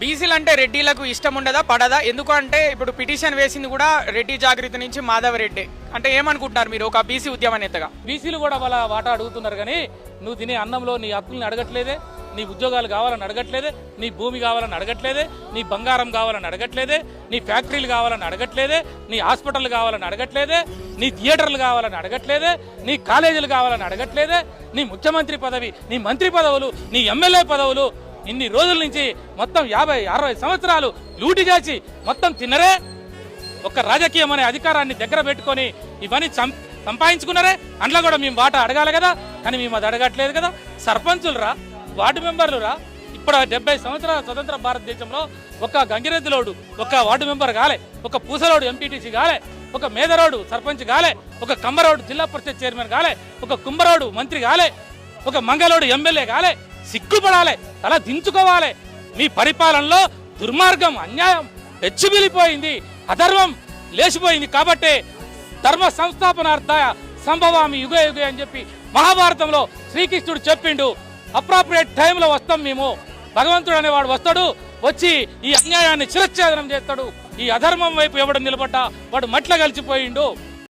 బీసీలు అంటే రెడ్డిలకు ఇష్టం ఉండదా పడదా? ఎందుకు అంటే ఇప్పుడు పిటిషన్ వేసింది కూడా రెడ్డి జాగృతి నుంచి మాధవ్ రెడ్డి. అంటే ఏమనుకుంటున్నారు మీరు ఒక బీసీ ఉద్యమ నేతగా? బీసీలు కూడా వాళ్ళ వాటా అడుగుతున్నారు కానీ నువ్వు తినే అన్నంలో నీ హక్కుల్ని అడగట్లేదే నీ ఉద్యోగాలు కావాలని అడగట్లేదే నీ భూమి కావాలని అడగట్లేదే నీ బంగారం కావాలని అడగట్లేదే నీ ఫ్యాక్టరీలు కావాలని అడగట్లేదే నీ హాస్పిటల్ కావాలని అడగట్లేదే నీ థియేటర్లు కావాలని అడగట్లేదే నీ కాలేజీలు కావాలని అడగట్లేదే నీ ముఖ్యమంత్రి పదవి నీ మంత్రి పదవులు నీ ఎమ్మెల్యే పదవులు ఇన్ని రోజుల నుంచి మొత్తం యాభై అరవై సంవత్సరాలు లూటి చేసి మొత్తం తిన్నరే? ఒక రాజకీయం అనే అధికారాన్ని దగ్గర పెట్టుకొని ఇవన్నీ సంపాదించుకున్నారే? అందులో కూడా మేము వాటా అడగాలి కదా? కానీ మేము అది అడగట్లేదు కదా? సర్పంచులరా వార్డు మెంబర్లురా? ఇప్పుడు డెబ్బై సంవత్సరాల స్వతంత్ర భారతదేశంలో ఒక గంగిరెద్దులోడు ఒక వార్డు మెంబర్ కాలే ఒక పూసలోడు ఎంపీటీసీ కాలే ఒక మేదరోడు సర్పంచ్ కాలే ఒక కమ్మరోడు జిల్లా పరిషత్ చైర్మన్ కాలే ఒక కుంభరోడు మంత్రి కాలే ఒక మంగళోడు ఎమ్మెల్యే కాలే సిగ్గుపడాలి తల దించుకోవాలి. మీ పరిపాలనలో దుర్మార్గం అన్యాయం పెచ్చుబిలిపోయింది అధర్మం లేచిపోయింది కాబట్టే ధర్మ సంస్థాపనార్థ సంభవామి యుగ యుగే అని చెప్పి మహాభారతంలో శ్రీకృష్ణుడు చెప్పిండు. అప్రాప్రియేట్ టైంలో వస్తాం మేము. భగవంతుడు అనేవాడు వస్తాడు వచ్చి ఈ అన్యాయాన్ని చిరచ్ఛేదనం చేస్తాడు. ఈ అధర్మం వైపు ఎవడు నిలబడ్డా వాడు మట్ల కలిసిపోయిండు.